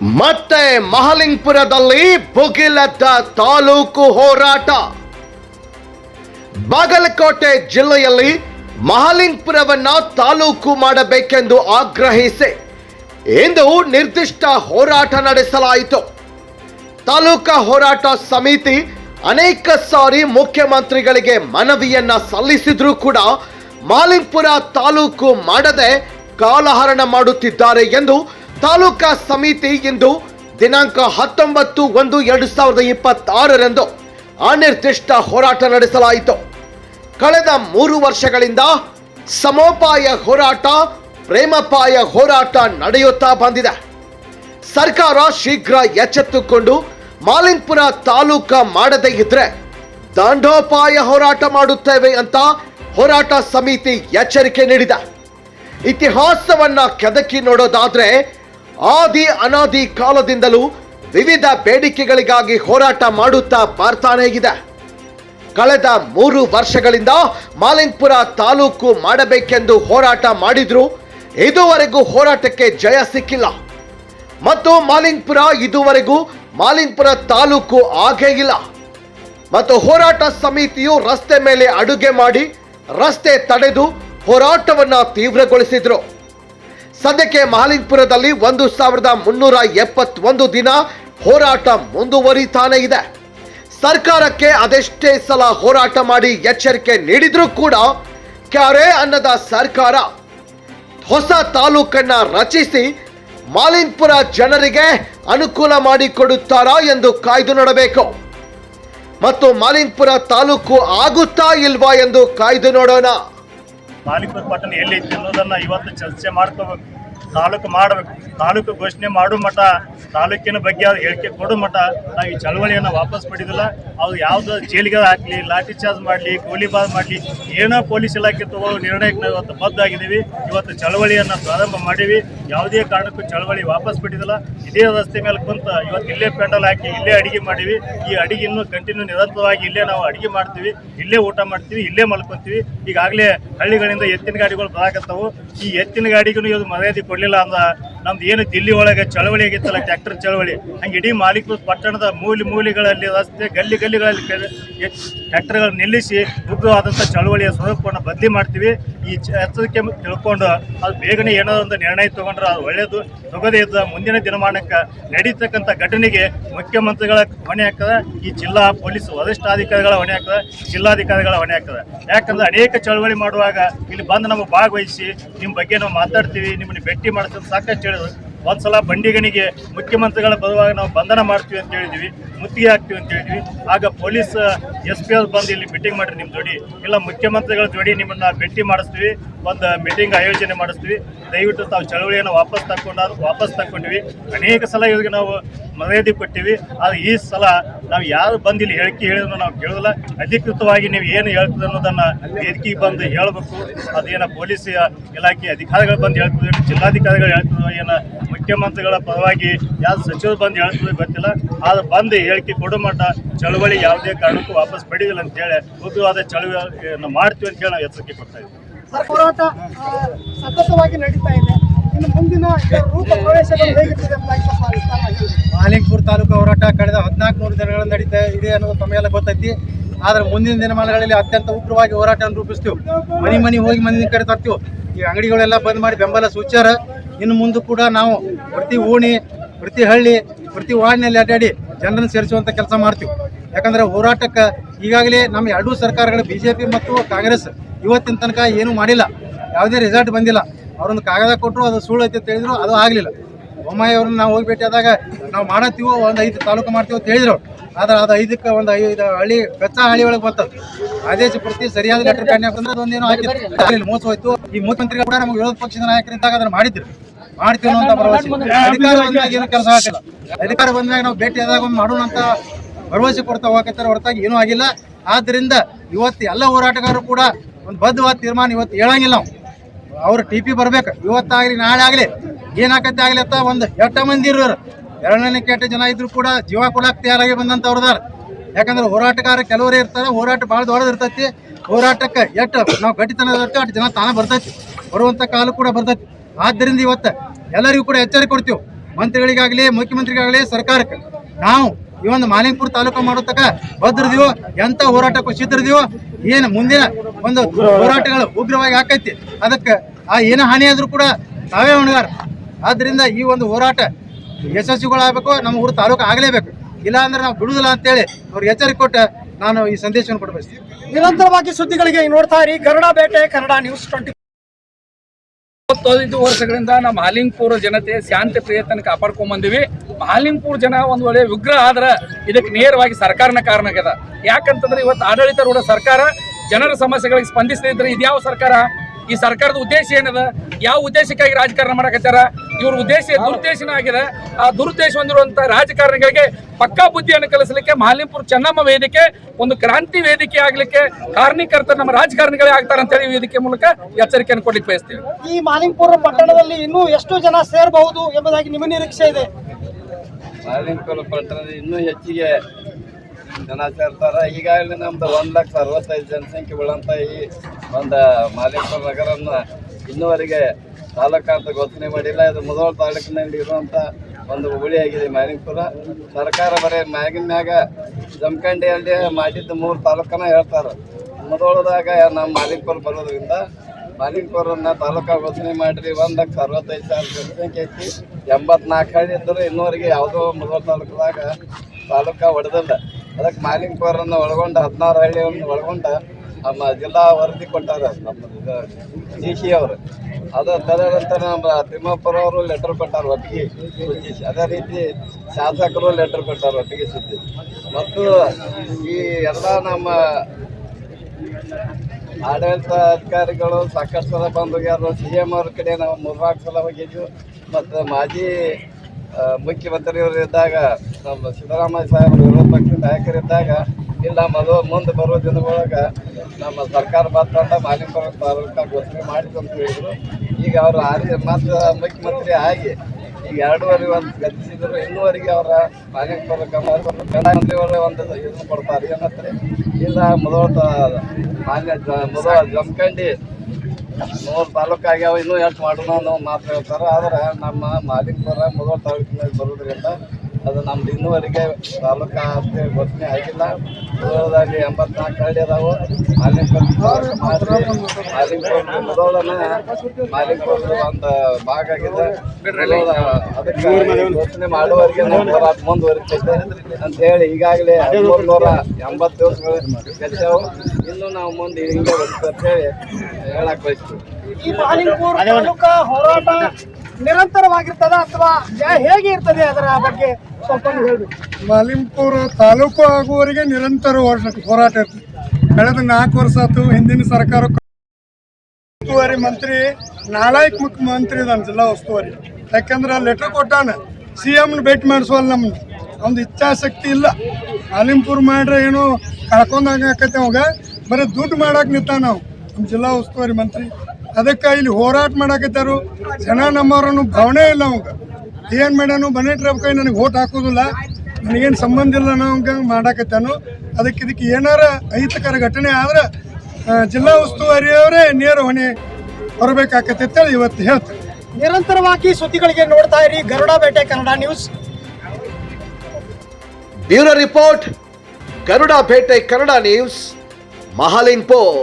ಮತ್ತೆ ಮಹಲಿಂಗ್ಪುರದಲ್ಲಿ ಭುಗಿಲೆದ್ದ ತಾಲೂಕು ಹೋರಾಟ. ಬಾಗಲಕೋಟೆ ಜಿಲ್ಲೆಯಲ್ಲಿ ಮಹಲಿಂಗ್ಪುರವನ್ನ ತಾಲೂಕು ಮಾಡಬೇಕೆಂದು ಆಗ್ರಹಿಸಿ ಇಂದು ನಿರ್ದಿಷ್ಟ ಹೋರಾಟ ನಡೆಸಲಾಯಿತು. ತಾಲೂಕ ಹೋರಾಟ ಸಮಿತಿ ಅನೇಕ ಸಾರಿ ಮುಖ್ಯಮಂತ್ರಿಗಳಿಗೆ ಮನವಿಯನ್ನ ಸಲ್ಲಿಸಿದ್ರೂ ಕೂಡ ಮಾಲಿಂಗ್ಪುರ ತಾಲೂಕು ಮಾಡದೆ ಕಾಲಹರಣ ಮಾಡುತ್ತಿದ್ದಾರೆ ಎಂದು ತಾಲೂಕಾ ಸಮಿತಿ ಇಂದು ದಿನಾಂಕ ಹತ್ತೊಂಬತ್ತು ಒಂದು ಎರಡು ಸಾವಿರದ ಇಪ್ಪತ್ತಾರರಂದು ಅನಿರ್ದಿಷ್ಟ ಹೋರಾಟ ನಡೆಸಲಾಯಿತು. ಕಳೆದ ಮೂರು ವರ್ಷಗಳಿಂದ ಸಮೋಪಾಯ ಹೋರಾಟ, ಪ್ರೇಮಪಾಯ ಹೋರಾಟ ನಡೆಯುತ್ತಾ ಬಂದಿದೆ. ಸರ್ಕಾರ ಶೀಘ್ರ ಎಚ್ಚೆತ್ತುಕೊಂಡು ಮಾಲಿನ್ಪುರ ತಾಲೂಕ ಮಾಡದೇ ಇದ್ರೆ ದಂಡೋಪಾಯ ಹೋರಾಟ ಮಾಡುತ್ತೇವೆ ಅಂತ ಹೋರಾಟ ಸಮಿತಿ ಎಚ್ಚರಿಕೆ ನೀಡಿದೆ. ಇತಿಹಾಸವನ್ನ ಕೆದಕಿ ನೋಡೋದಾದ್ರೆ ಆದಿ ಅನಾದಿ ಕಾಲದಿಂದಲೂ ವಿವಿಧ ಬೇಡಿಕೆಗಳಿಗಾಗಿ ಹೋರಾಟ ಮಾಡುತ್ತಾ ಬರ್ತಾನೆ ಇದೆ. ಕಳೆದ ಮೂರು ವರ್ಷಗಳಿಂದ ಮಾಲಿಂಗ್ಪುರ ತಾಲೂಕು ಮಾಡಬೇಕೆಂದು ಹೋರಾಟ ಮಾಡಿದ್ರು ಇದುವರೆಗೂ ಹೋರಾಟಕ್ಕೆ ಜಯ ಸಿಕ್ಕಿಲ್ಲ. ಮತ್ತು ಮಾಲಿಂಗ್ಪುರ ಇದುವರೆಗೂ ಮಾಲಿಂಗ್ಪುರ ತಾಲೂಕು ಆಗೇ ಇಲ್ಲ. ಮತ್ತು ಹೋರಾಟ ಸಮಿತಿಯು ರಸ್ತೆ ಮೇಲೆ ಅಡುಗೆ ಮಾಡಿ ರಸ್ತೆ ತಡೆದು ಹೋರಾಟವನ್ನು ತೀವ್ರಗೊಳಿಸಿದ್ರು. ಸದ್ಯಕ್ಕೆ ಮಹಾಲಿಂಗ್ಪುರದಲ್ಲಿ ಒಂದು ಸಾವಿರದ ಮುನ್ನೂರ ಎಪ್ಪತ್ತೊಂದು ದಿನ ಹೋರಾಟ ಮುಂದುವರಿತಾನೆ ಇದೆ. ಸರ್ಕಾರಕ್ಕೆ ಅದೆಷ್ಟೇ ಸಲ ಹೋರಾಟ ಮಾಡಿ ಎಚ್ಚರಿಕೆ ನೀಡಿದ್ರೂ ಕೂಡ ಕ್ಯಾರೆ ಅನ್ನದ ಸರ್ಕಾರ ಹೊಸ ತಾಲೂಕನ್ನ ರಚಿಸಿ ಮಾಲಿನ್ಪುರ ಜನರಿಗೆ ಅನುಕೂಲ ಮಾಡಿಕೊಡುತ್ತಾರಾ ಎಂದು ಕಾಯ್ದು ನೋಡಬೇಕು. ಮತ್ತು ಮಾಲಿನ್ಪುರ ತಾಲೂಕು ಆಗುತ್ತಾ ಇಲ್ವಾ ಎಂದು ಕಾಯ್ದು ನೋಡೋಣ. ಮಾಲಿಕೂರ್ ಪಟ್ಟಣ ಎಲ್ಲಿ ಐತಿ ಅನ್ನೋದನ್ನ ಇವತ್ತು ಚರ್ಚೆ ಮಾಡ್ಕೋಬೇಕು. ತಾಲೂಕು ಮಾಡಬೇಕು ತಾಲೂಕು ಘೋಷಣೆ ಮಾಡು ಮಠ, ತಾಲೂಕಿನ ಬಗ್ಗೆ ಅವ್ರು ಹೇಳಿಕೆ ಕೊಡೋ ಮಠ ನಾವು ಈ ಚಳವಳಿಯನ್ನು ವಾಪಸ್ ಪಡೆದಿಲ್ಲ. ಅವ್ರು ಯಾವ್ದು ಜೈಲಿಗೆ ಹಾಕ್ಲಿ, ಲಾಠಿ ಚಾರ್ಜ್ ಮಾಡಲಿ ಗೋಲಿಬಾರ್ ಮಾಡಲಿ, ಏನೋ ಪೊಲೀಸ್ ಇಲಾಖೆ ತಗೋ ನಿರ್ಣಯಕ್ಕೆ ನಾವು ಇವತ್ತು ಬದ್ದಾಗಿದ್ದೀವಿ ಇವತ್ತು ಚಳವಳಿಯನ್ನು ಪ್ರಾರಂಭ ಮಾಡೀವಿ. ಯಾವುದೇ ಕಾರಣಕ್ಕೂ ಚಳವಳಿ ವಾಪಸ್ ಪಡೆದಿಲ್ಲ. ಇದೇ ರಸ್ತೆ ಮೇಲೆ ಕುಂತ ಇವತ್ತು ಇಲ್ಲೇ ಪೆಂಡಲ್ ಹಾಕಿ, ಇಲ್ಲೇ ಅಡಿಗೆ ಮಾಡೀವಿ. ಈ ಅಡಿಗೆ ಇನ್ನೂ ಕಂಟಿನ್ಯೂ ನಿರಂತರವಾಗಿ ಇಲ್ಲೇ ನಾವು ಅಡಿಗೆ ಮಾಡ್ತೀವಿ. ಇಲ್ಲೇ ಊಟ ಮಾಡ್ತೀವಿ, ಇಲ್ಲೇ ಮಲ್ಕೊತೀವಿ. ಈಗಾಗಲೇ ಹಳ್ಳಿಗಳಿಂದ ಎತ್ತಿನ ಗಾಡಿಗಳು ಬರಾಕತ್ತವು. ಈ ಎತ್ತಿನ ಗಾಡಿಗೂ ಇದು ಮರ್ಯಾದೆ ಕೊಡಲಿಲ್ಲ ಅಂದ. ನಮ್ದು ಏನು ದಿಲ್ಲಿ ಒಳಗೆ ಚಳವಳಿ ಆಗಿತ್ತಲ್ಲ ಟ್ರ್ಯಾಕ್ಟರ್ ಚಳವಳಿ. ಹಂಗೆ ಇಡೀ ಮಾಲೀಕರು ಪಟ್ಟಣದ ಮೂಲೆ ಮೂಲಿಗಳಲ್ಲಿ, ರಸ್ತೆ ಗಲ್ಲಿ ಗಲ್ಲಿಗಳಲ್ಲಿ ಟ್ಯಾಕ್ಟರ್ಗಳನ್ನು ನಿಲ್ಲಿಸಿ ಉಗ್ರವಾದಂಥ ಚಳವಳಿಯ ಸ್ವರೂಪವನ್ನು ಬದಲಿ ಮಾಡ್ತೀವಿ. ಈ ಎಚ್ಚರಿಕೆ ತಿಳ್ಕೊಂಡು ಅದು ಬೇಗನೆ ಏನೋ ಒಂದು ನಿರ್ಣಯ ತೊಗೊಂಡ್ರೆ ಅದು ಒಳ್ಳೆಯದು ತಗೋದೇ ಇದ್ದ ಮುಂದಿನ ದಿನಮಾನಕ್ಕೆ ನಡೀತಕ್ಕಂಥ ಘಟನೆಗೆ ಮುಖ್ಯಮಂತ್ರಿಗಳ ಹೊಣೆ ಆಗ್ತದೆ. ಈ ಜಿಲ್ಲಾ ಪೊಲೀಸ್ ವರಿಷ್ಠಾಧಿಕಾರಿಗಳ ಹೊಣೆ ಆಗ್ತದೆ. ಜಿಲ್ಲಾಧಿಕಾರಿಗಳ ಹೊಣೆ ಆಗ್ತದೆ. ಯಾಕಂದ್ರೆ ಅನೇಕ ಚಳವಳಿ ಮಾಡುವಾಗ ಇಲ್ಲಿ ಬಂದು ನಮಗೆ ಭಾಗವಹಿಸಿ ನಿಮ್ಮ ಬಗ್ಗೆ ನಾವು ಮಾತಾಡ್ತೀವಿ, ನಿಮ್ಮನ್ನ ಭೇಟಿ ಅಂತ ಸಾಕಷ್ಟು ಹೇಳಿದ್ರು. ಒಂದ್ಸಲ ಬಂಡಿಗನಿಗೆ ಮುಖ್ಯಮಂತ್ರಿಗಳ ಬರುವಾಗ ನಾವು ಬಂಧನ ಮಾಡ್ತೀವಿ ಅಂತ ಹೇಳಿದ್ವಿ, ಮುತ್ತಿಗೆ ಹಾಕ್ತೀವಿ ಅಂತ ಹೇಳಿದ್ವಿ. ಆಗ ಪೊಲೀಸ್, ಎಸ್ ಪಿ ಅವ್ರು ಬಂದು ಇಲ್ಲಿ ಮೀಟಿಂಗ್ ಮಾಡಿರಿ ನಿಮ್ಮ ಜೋಡಿ. ಇಲ್ಲ ಮುಖ್ಯಮಂತ್ರಿಗಳ ಜೋಡಿ ನಿಮ್ಮನ್ನ ಭೇಟಿ ಮಾಡಿಸ್ತೀವಿ. ಒಂದು ಮೀಟಿಂಗ್ ಆಯೋಜನೆ ಮಾಡಿಸ್ತೀವಿ. ದಯವಿಟ್ಟು ತಾವು ಚಳವಳಿಯನ್ನು ವಾಪಸ್ ತಗೊಂಡು ವಾಪಸ್ ತಗೊಂಡ್ವಿ ಅನೇಕ ಸಲ ಇವ್ರಿಗೆ ನಾವು ಮರ್ಯಾದೆ ಕೊಟ್ಟಿವಿ. ಆದರೆ ಈ ಸಲ ನಾವು ಯಾರು ಬಂದು ಇಲ್ಲಿ ಹೇಳಿಕೆ ಹೇಳಿದ್ರು ನಾವು ಕೇಳೋದಿಲ್ಲ. ಅಧಿಕೃತವಾಗಿ ನೀವು ಏನು ಹೇಳ್ತದೆ ಅನ್ನೋದನ್ನು ವೇದಿಕೆಗೆ ಬಂದು ಹೇಳಬೇಕು. ಅದೇನ ಪೊಲೀಸ್ ಇಲಾಖೆ ಅಧಿಕಾರಿಗಳು ಬಂದು ಹೇಳ್ತದೆ ಜಿಲ್ಲಾಧಿಕಾರಿಗಳು ಹೇಳ್ತದೆ ಏನ ಮುಖ್ಯಮಂತ್ರಿಗಳ ಪರವಾಗಿ ಯಾರು ಸಚಿವರು ಬಂದು ಹೇಳ್ತದೆ ಗೊತ್ತಿಲ್ಲ. ಆದ್ರೆ ಬಂದು ಹೇಳಿಕೆ ಕೊಡು ಮಟ್ಟ ಚಳವಳಿ ಯಾವುದೇ ಕಾರಣಕ್ಕೂ ವಾಪಸ್ ಪಡೆದಿಲ್ಲ ಅಂತೇಳಿ ಉಗ್ರವಾದ ಚಳವಳಿ ಮಾಡ್ತೀವಿ ಅಂತ ಹೇಳಿ ನಾವು ಎಚ್ಚರಿಕೆ ಕೊಡ್ತಾ ಇದ್ದೀವಿ. ಹೋರಾಟ ಸತತವಾಗಿ ನಡೀತಾ ಇದೆ. ಇನ್ನು ಮುಂದಿನ ರೂಪ ತಾಲೂಕು ಹೋರಾಟ ಕಳೆದ ಹದಿನಾಲ್ಕು ನೂರು ದಿನಗಳು ನಡೀತಾ ಇದೆ ಅನ್ನೋದು ತಮಗೆಲ್ಲ ಗೊತ್ತೈತಿ. ಆದ್ರೆ ಮುಂದಿನ ದಿನಮಾನಗಳಲ್ಲಿ ಅತ್ಯಂತ ಉಗ್ರವಾಗಿ ಹೋರಾಟವನ್ನು ರೂಪಿಸ್ತೀವಿ. ಮನೆ ಮನೆ ಹೋಗಿ ಮನೆ ಕಡೆ ತರ್ತೀವಿ. ಈ ಅಂಗಡಿಗಳೆಲ್ಲ ಬಂದ್ ಮಾಡಿ ಬೆಂಬಲ ಸೂಚ್ಯಾರ. ಇನ್ನು ಮುಂದೆ ಕೂಡ ನಾವು ಪ್ರತಿ ಓಣಿ ಪ್ರತಿ ಹಳ್ಳಿ, ಪ್ರತಿ ವಾರ್ಡ್ನಲ್ಲಿ ಅಡ್ಡಾಡಿ ಜನರನ್ನು ಸೇರಿಸುವಂತ ಕೆಲಸ ಮಾಡ್ತೀವಿ. ಯಾಕಂದ್ರೆ ಹೋರಾಟಕ್ಕೆ ಈಗಾಗಲೇ ನಮ್ಮ ಎರಡೂ ಸರ್ಕಾರಗಳು, ಬಿಜೆಪಿ ಮತ್ತು ಕಾಂಗ್ರೆಸ್, ಇವತ್ತಿನ ತನಕ ಏನೂ ಮಾಡಿಲ್ಲ. ಯಾವುದೇ ರಿಸಲ್ಟ್ ಬಂದಿಲ್ಲ. ಅವರೊಂದು ಕಾಗದ ಕೊಟ್ಟರು, ಅದು ಸುಳ್ಳು ಐತೆ ಅಂತ ಹೇಳಿದ್ರು, ಅದು ಆಗಲಿಲ್ಲ. ಬೊಮ್ಮಾಯಿ ಅವ್ರನ್ನ ನಾವು ಹೋಗಿ ಭೇಟಿಯಾದಾಗ ನಾವು ಮಾಡತ್ತೀವೋ, ಒಂದು ಐದು ತಾಲೂಕು ಮಾಡ್ತೀವೋ ಅಂತ ಹೇಳಿದ್ರು ಆದ್ರೆ ಅದು ಐದಕ್ಕೆ ಒಂದು ಐದು ಹಳ್ಳಿ, ಬೆಚ್ಚ ಹಳ್ಳಿ ಒಳಗೆ ಬಂತದ್ದು ಆದೇಶ ಪ್ರತಿ ಸರಿಯಾದ ಲೆಟರ್ ಕಣ್ಣೆ ಅಂದ್ರೆ ಅದೊಂದೇನೋ ಹಾಕಿದ್ರು ಮೋಸ ಹೋಯ್ತು. ಈ ಮುಖ್ಯಮಂತ್ರಿಗಳು ಕೂಡ ನಮಗೆ ವಿರೋಧ ಪಕ್ಷದ ನಾಯಕರಿದ್ದಾಗ ಅದನ್ನ ಮಾಡಿದ್ರು. ಮಾಡ್ತೀವಿ ಅನ್ನೋ ಭರವಸೆ. ಅಧಿಕಾರ ಬಂದಾಗ ಏನು ಕೆಲಸ ಆಗಿಲ್ಲ ಅಧಿಕಾರ ಬಂದಾಗ ನಾವು ಭೇಟಿಯಾದಾಗ ಒಂದು ಮಾಡೋಣ ಅಂತ ಭರವಸೆ ಕೊಡ್ತಾ ಹೋಗತ್ತಾರೆ ಹೊರತಾಗಿ ಏನೂ ಆಗಿಲ್ಲ. ಆದ್ದರಿಂದ ಇವತ್ತು ಎಲ್ಲ ಹೋರಾಟಗಾರರು ಕೂಡ ಒಂದು ಬದ್ಧವಾದ ತೀರ್ಮಾನ ಇವತ್ತು ಹೇಳಂಗಿಲ್ಲ ನಾವು. ಅವ್ರು ಟಿ ಪಿ ಬರ್ಬೇಕು. ಇವತ್ತಾಗಲಿ ನಾಳೆ ಆಗಲಿ ಏನಾಕತ್ತೆ ಆಗಲಿ ಅಂತ ಒಂದು ಎಟ್ಟ ಮಂದಿ ಇರೋರು. ಎರಡನೇ ಕೆಟ್ಟ ಜನ ಇದ್ರು ಕೂಡ ಜೀವ ಕೊಡಕ್ಕೆ ತಯಾರಾಗಿ ಬಂದಂಥವ್ರದಾರ ಯಾಕಂದ್ರೆ ಹೋರಾಟಗಾರ ಕೆಲವರು ಇರ್ತಾರೆ. ಹೋರಾಟ ಭಾಳ ದೊಡ್ಡದು ಇರ್ತೈತಿ. ಹೋರಾಟಕ್ಕೆ ಎಷ್ಟು ನಾವು ಗಟ್ಟಿತನ ಅಷ್ಟು ಜನ ತಾನೇ ಬರ್ತೈತಿ. ಬರುವಂಥ ಕಾಲ ಕೂಡ ಬರ್ತೈತಿ. ಆದ್ದರಿಂದ ಇವತ್ತು ಎಲ್ಲರಿಗೂ ಕೂಡ ಎಚ್ಚರಿಕೆ ಕೊಡ್ತೀವಿ. ಮಂತ್ರಿಗಳಿಗಾಗಲಿ, ಮುಖ್ಯಮಂತ್ರಿಗಾಗಲಿ, ಸರ್ಕಾರಕ್ಕೆ. ನಾವು ಈ ಒಂದು ಮಾಲಿಂಗ್ಪುರ ತಾಲೂಕು ಮಾಡೋತಕ ತಕ ಬದ್ರದೀವೋ ಎಂತ ಹೋರಾಟಕ್ಕೂ ಸಿದ್ಧರಿದೀವೋ ಏನು ಮುಂದಿನ ಒಂದು ಹೋರಾಟಗಳು ಉಗ್ರವಾಗಿ ಹಾಕೈತಿ. ಅದಕ್ಕೆ ಆ ಏನೇ ಹಾನಿ ಆದರೂ ಕೂಡ ತಾವೇ ಹೊಣೆಗಾರ ಆದ್ರಿಂದ ಈ ಒಂದು ಹೋರಾಟ ಯಶಸ್ವಿಗಳಾಗಬೇಕು ನಮ್ಮ ಊರು ತಾಲೂಕು ಆಗಲೇಬೇಕು. ಇಲ್ಲ ಅಂದ್ರೆ ನಾವು ಬಿಡುದಿಲ್ಲ ಅಂತೇಳಿ ಅವ್ರಿಗೆ ಎಚ್ಚರಿಕೆ ಕೊಟ್ಟು ನಾನು ಈ ಸಂದೇಶವನ್ನು ಕೊಡಬಯಸ್ತೀನಿ ನಿರಂತರವಾಗಿ ಸುದ್ದಿಗಳಿಗೆ ನೋಡ್ತಾ ಇರಿ ಕನ್ನಡ ಬೇಟೆ ಕನ್ನಡ ನ್ಯೂಸ್ ಟ್ವೆಂಟಿ ಇಪ್ಪತ್ತೈದು ವರ್ಷಗಳಿಂದ ನಮ್ಮ ಹಾಲಿಂಗ್ಪುರ ಜನತೆ ಶಾಂತಿ ಪ್ರಿಯತನ ಕಾಪಾಡ್ಕೊಂಡ್ ಬಂದಿವಿ. ಮಾಲಿಂಗ್ಪುರ ಜನ ಒಂದು ಒಳ್ಳೆಯ ವಿಗ್ರಹ ಆದ್ರೆ ಇದಕ್ಕೆ ನೇರವಾಗಿ ಸರ್ಕಾರನ ಕಾರಣ ಆಗ್ಯದ. ಯಾಕಂತಂದ್ರೆ ಇವತ್ತು ಆಡಳಿತಾರೂಢ ಸರ್ಕಾರ ಜನರ ಸಮಸ್ಯೆಗಳಿಗೆ ಸ್ಪಂದಿಸದಿದ್ರೆ ಇದು ಇದ್ಯಾವ ಸರ್ಕಾರ? ಈ ಸರ್ಕಾರದ ಉದ್ದೇಶ ಏನದ? ಯಾವ ಉದ್ದೇಶಕ್ಕಾಗಿ ರಾಜಕಾರಣ ಮಾಡಕತ್ತಾರ? ಇವ್ರ ಉದ್ದೇಶ ದುರುದ್ದೇಶನ ಆಗಿದೆ. ಆ ದುರುದ್ದೇಶ ಹೊಂದಿರುವಂತ ರಾಜಕಾರಣಿಗಳಿಗೆ ಪಕ್ಕಾ ಬುದ್ಧಿಯನ್ನು ಕಲಿಸಲಿಕ್ಕೆ ಮಾಲಿಂಪುರ್ ಚೆನ್ನಮ್ಮ ವೇದಿಕೆ, ಒಂದು ಕ್ರಾಂತಿ ವೇದಿಕೆ ಆಗ್ಲಿಕ್ಕೆ ಕಾರಣೀಕರ್ತ ನಮ್ಮ ರಾಜಕಾರಣಿಗಳೇ ಆಗ್ತಾರೆ ಅಂತೇಳಿ ವೇದಿಕೆ ಮೂಲಕ ಎಚ್ಚರಿಕೆಯನ್ನು ಕೊಡ್ಲಿಕ್ಕೆ ಬಯಸ್ತೀವಿ. ಈ ಮಾಲಿಂಪುರ ಪಟ್ಟಣದಲ್ಲಿ ಇನ್ನೂ ಎಷ್ಟು ಜನ ಸೇರಬಹುದು ಎಂಬುದಾಗಿ ನಿಮ್ಮ ನಿರೀಕ್ಷೆ ಇದೆ. ಮಾಲಿಂಗಪುರ ಪಟ್ಟಣದ ಇನ್ನೂ ಹೆಚ್ಚಿಗೆ ಜನ ಸೇರ್ತಾರ. ಈಗಾಗಲೇ ನಮ್ದು ಒಂದು ಲಕ್ಷ ಅರವತ್ತೈದು ಜನಸಂಖ್ಯೆ ಉಳ್ಳಂತ ಈ ಒಂದು ಮಾಲಿಂಗಪುರ ನಗರನ್ನ ಇನ್ನೂವರೆಗೆ ತಾಲೂಕು ಅಂತ ಘೋಷಣೆ ಮಾಡಿಲ್ಲ. ಇದು ಮೊದಲ ತಾಲೂಕಿನಲ್ಲಿ ಇರುವಂತ ಒಂದು ಹುಳಿಯಾಗಿದೆ ಮಾಲಿಕಪುರ ಸರ್ಕಾರ ಬರೀ ಮ್ಯಾಗಿನ ಮ್ಯಾಗ ಜಮಖಂಡಿಯಲ್ಲಿ ಮಾಡಿದ್ದು ಮೂರು ತಾಲೂಕನ ಹೇಳ್ತಾರೆ. ಮುದೋಳದಾಗ ನಮ್ಮ ಮಾಲಿಕಪುರ ಬರೋದ್ರಿಂದ ಮಾಲಿಂಗಪುರನ್ನ ತಾಲೂಕಾ ಘೋಷಣೆ ಮಾಡ್ರಿ ಒಂದ್ ಅರವತ್ತೈದು ಸಾವಿರ ಜನಸಂಖ್ಯೆ ಐತಿ. ಎಂಬತ್ನಾಲ್ಕು ಹಳ್ಳಿ ಇದ್ದರೂ ಇನ್ನೂವರೆಗೆ ಯಾವುದೋ ಮುದೋಳ ತಾಲೂಕದಾಗ ತಾಲೂಕಾ ಹೊಡೆದಿಲ್ಲ ಅದಕ್ಕೆ ಮಾಲಿಂಗಪುರನ್ನ ಒಳಗೊಂಡ ಹದಿನಾರು ಹಳ್ಳಿಯನ್ನು ಒಳಗೊಂಡ ನಮ್ಮ ಜಿಲ್ಲಾ ವರದಿ ಕೊಟ್ಟಾರ ನಮ್ಮ ಡಿ ಸಿ ಅವರು. ಅದು ತದನಂತರ ನಮ್ಮ ತಿಮ್ಮಪ್ಪರ ಅವರು ಲೆಟರ್ ಕೊಟ್ಟಾರ ಒಟ್ಟಿಗೆ ಸೂಚಿಸಿ ಅದೇ ರೀತಿ ಶಾಸಕರು ಲೆಟರ್ ಕೊಟ್ಟಾರ ಒಟ್ಟಿಗೆ ಸುದ್ದಿ. ಮತ್ತು ಈ ಎಲ್ಲ ನಮ್ಮ ಆಡಳಿತ ಅಧಿಕಾರಿಗಳು ಸಾಕಷ್ಟು ಸಲ ಬಂದು ಹೋಗ್ಯಾರ ಸಿ ಎಂ ಅವ್ರ ಕಡೆ ನಾವು ಮೂರ್ನಾಲ್ಕು ಸಲ ಹೋಗಿದ್ವಿ. ಮತ್ತು ಮಾಜಿ ಮುಖ್ಯಮಂತ್ರಿಯವರು ಇದ್ದಾಗ, ನಮ್ಮ ಸಿದ್ದರಾಮಯ್ಯ ಸಾಹೇಬರು ವಿರೋಧ ಪಕ್ಷದ ನಾಯಕರಿದ್ದಾಗ ಇಲ್ಲ ಮೊದಲು ಮುಂದೆ ಬರುವ ದಿನದೊಳಗೆ ನಮ್ಮ ಸರ್ಕಾರ ಬಂತಂದ ಮಾಲಿನ್ಯ ತಾಲೂಕ ಘೋಷಣೆ ಅಂತ ಹೇಳಿದ್ರು. ಈಗ ಅವರು ಆರಿ ಮತ್ತು ಮುಖ್ಯಮಂತ್ರಿ ಆಗಿ ಈಗ ಎರಡೂವರೆ ಒಂದು ಗತಿಸಿದ್ರು. ಇನ್ನೂವರೆಗೆ ಅವರ ಮಾಲಿನ್ಯ ಪ್ರಧಾನಮಂತ್ರಿಯವರೇ ಒಂದು ಇದನ್ನು ಕೊಡ್ತಾರೆ. ಏನಂತಾರೆ ಇಲ್ಲ ಮೊದಲ ಮಾನ್ಯ ಮೊದಲ ಜಮಖಂಡಿ ನೂರು ತಾಲೂಕು ಆಗ್ಯಾವ ಇನ್ನೂ ಎಷ್ಟು ಮಾಡೋಣ ಅನ್ನೋ ಮಾತು ಹೇಳ್ತಾರೆ. ಆದ್ರೆ ನಮ್ಮ ಮಾಲಿಕಪುರ ಮೊದಲ ತಾಲೂಕಿನಲ್ಲಿ ಬರೋದ್ರಿಂದ ಅದು ನಮ್ದು ಇನ್ನೂವರೆಗೆ ತಾಲೂಕಾ ಅಂತೇಳಿ ಘೋಷಣೆ ಆಗಿಲ್ಲ. ಮೊದಲದಾಗಿ ಎಂಬತ್ನಾಲ್ಕು ಹಳ್ಳಿ ಅದಾವು. ಮಾಲಿಕಪುರ ಮಾಲಿಕಪುರ ಮೊದಲನ ಮಾಲಿಕಪುರದ ಒಂದು ಭಾಗ ಆಗಿದೆ. ಅದಕ್ಕೆ ಘೋಷಣೆ ಮಾಡುವವರೆಗೆ ನಮ್ಮ ಹೋರಾಟ ಮುಂದುವರಿತೈತೆ ಅಂತ ಹೇಳಿ ಈಗಾಗಲೇ ಹದಿಮೂರು ನೂರ ಎಂಬತ್ತು ದಿವಸಗಳು ಗೆದ್ದೆವು ಇನ್ನು ನಾವು ಮುಂದೆ ಹಿಂಗೆ ಬರ್ತೇವೆ ಅಂತ ಹೇಳಿ ಹೇಳಕ್ ಬಯಸ್ತೀವಿ. ಈ ಮಾಲಿಂಗ್ಪುರ ತಾಲೂಕ ಹೋರಾಟ ನಿರಂತರವಾಗಿರ್ತದ ಅಥವಾ ಹೇಗೆ ಇರ್ತದೆ ಅದರ ಬಗ್ಗೆ ಸ್ವಲ್ಪ ಹೇಳಿ ಹೇಳ್ಬೇಕು. ಮಾಲಿಂಪುರ ತಾಲೂಕು ಆಗುವವರಿಗೆ ನಿರಂತರ ಹೋರಾಟ ಹೋರಾಟ ಇರ್ತದೆ. ಕಳೆದ ನಾಲ್ಕು ವರ್ಷ ಆಯ್ತು ಹಿಂದಿನ ಸರ್ಕಾರ ಉಸ್ತುವಾರಿ ಮಂತ್ರಿ ನಾಲಾಯಕ್ ಮುಖ್ಯಮಂತ್ರಿ ಇದ್ದಾನೆ ಜಿಲ್ಲಾ ಉಸ್ತುವಾರಿ. ಯಾಕಂದ್ರೆ ಲೆಟರ್ ಕೊಟ್ಟಾನ ಸಿ ಎಮ್ನ ಭೇಟಿ ಮಾಡಿಸುವಲ್ಲ ನಮ್ದು ಅವ್ನ ಇಚ್ಛಾಶಕ್ತಿ ಇಲ್ಲ. ಮಾಲಿಂಪುರ ಮಾಡ್ರೆ ಏನೋ ಕಳ್ಕೊಂಡಂಗೆ ಆಕೈತೆ ಅವಾಗ ಬರೀ ದುಡ್ಡು ಮಾಡಕ್ಕೆ ನಿಂತ ನಾವು ನಮ್ಮ ಜಿಲ್ಲಾ ಉಸ್ತುವಾರಿ ಮಂತ್ರಿ. ಅದಕ್ಕೆ ಇಲ್ಲಿ ಹೋರಾಟ ಮಾಡಾಕತ್ತಾರು ಜನ ನಮ್ಮವ್ರನ್ನು ಭಾವನೆ ಇಲ್ಲ ಅವಂಗ ಏನು ಮಾಡ್ಯಾನು ಬನೇಟ್ರ ಕೈ ನನಗೆ ಓಟ್ ಹಾಕೋದಿಲ್ಲ ನನಗೇನು ಸಂಬಂಧ ಇಲ್ಲ ನಾವು ಹಂಗೆ ಮಾಡಾಕತ್ತಾನು ಅದಕ್ಕೆ ಇದಕ್ಕೆ ಏನಾರ ಅಹಿತಕರ ಘಟನೆ ಆದ್ರೆ ಜಿಲ್ಲಾ ಉಸ್ತುವಾರಿಯವರೇ ನೇರ ಹೊಣೆ ಹೊರಬೇಕಾಕತ್ತೆ ಅಂತೇಳಿ ಇವತ್ತು ಹೇಳ್ತಾರೆ ನಿರಂತರವಾಗಿ ಸುದ್ದಿಗಳಿಗೆ ನೋಡ್ತಾ ಇರಿ Garuda Bete Kannada news. Bureau report Garuda Bete Kannada news Mahalingpur